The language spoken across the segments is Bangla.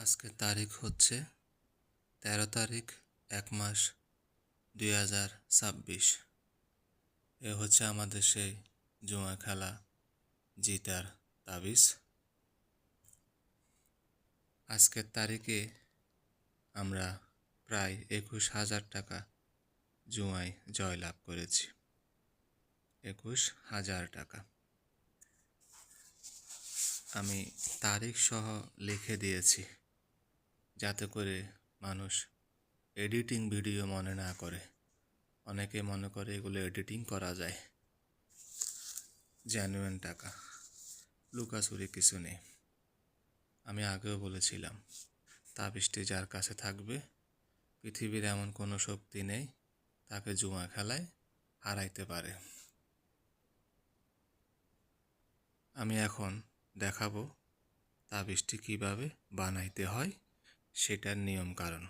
আজকের তারিখ হচ্ছে তেরো তারিখ, এক মাস, দুই হাজার ছাব্বিশ। এ হচ্ছে আমাদের সেই জুয়া খেলা, জিতার তাবিজ। আজকের তারিখে আমরা প্রায় একুশ হাজার টাকা জুয়ায় জয়লাভ করেছি। একুশ হাজার টাকা। আমি তারিখ সহ লিখে দিয়েছি। যাতে করে মানুষ এডিটিং ভিডিও মনে না করে। অনেকে মনে করে এগুলো এডিটিং করা যায়। জেনুইন টাকা। লুকাচুরি কিছু নেই। আমি আগেও বলেছিলাম তাবিজটি যার কাছে থাকবে, পৃথিবীর এমন কোনো শক্তি নেই, তাকে জুয়া খেলায় হারাইতে পারে। আমি এখন দেখাবো তাবিজটি কীভাবে বানাইতে হয়। সেটার নিয়ম কারণ।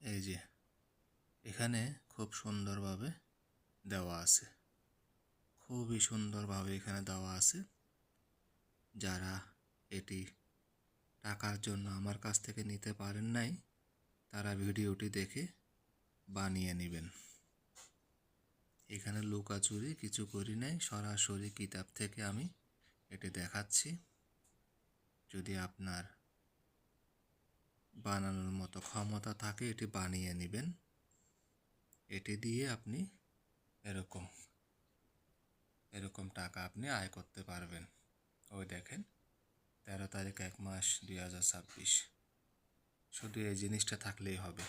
এই যে, এখানে খুব সুন্দরভাবে দেওয়া আছে। খুবই সুন্দরভাবে এখানে দেওয়া আছে। যারা এটি টাকার জন্য আমার কাছ থেকে নিতে পারেন নাই, তারা ভিডিওটি দেখে বানিয়ে নেবেন। এখানে লুকাচুরি কিছু করি নাই, সরাসরি কিতাব থেকে আমি এটি দেখাচ্ছি। যদি আপনার বানানোর মতো ক্ষমতা থাকে, এটি বানিয়ে নেবেন। এটি দিয়ে আপনি এরকম এরকম টাকা আপনি আয় করতে পারবেন। ওই দেখেন, তেরো তারিখ এক মাস দুই হাজার ছাব্বিশ। শুধু এই জিনিসটা থাকলেই হবে।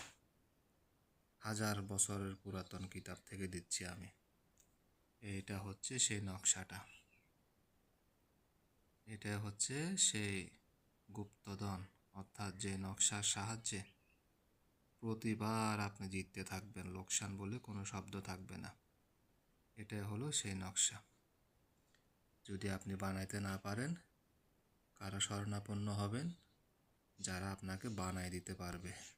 হাজার বছরের পুরাতন কিতাব থেকে দিচ্ছি আমি। এটা হচ্ছে সেই নকশাটা। এটা হচ্ছে সেই গুপ্তধন, অর্থাৎ যে নকশার সাহায্যে প্রতিবার আপনি জিততে থাকবেন, লোকসান বলে কোনো শব্দ থাকবে না। এটা হলো সেই নকশা। যদি আপনি বানাইতে না পারেন, কারও শরণাপন্ন হবেন? যারা আপনাকে বানায় দিতে পারবে।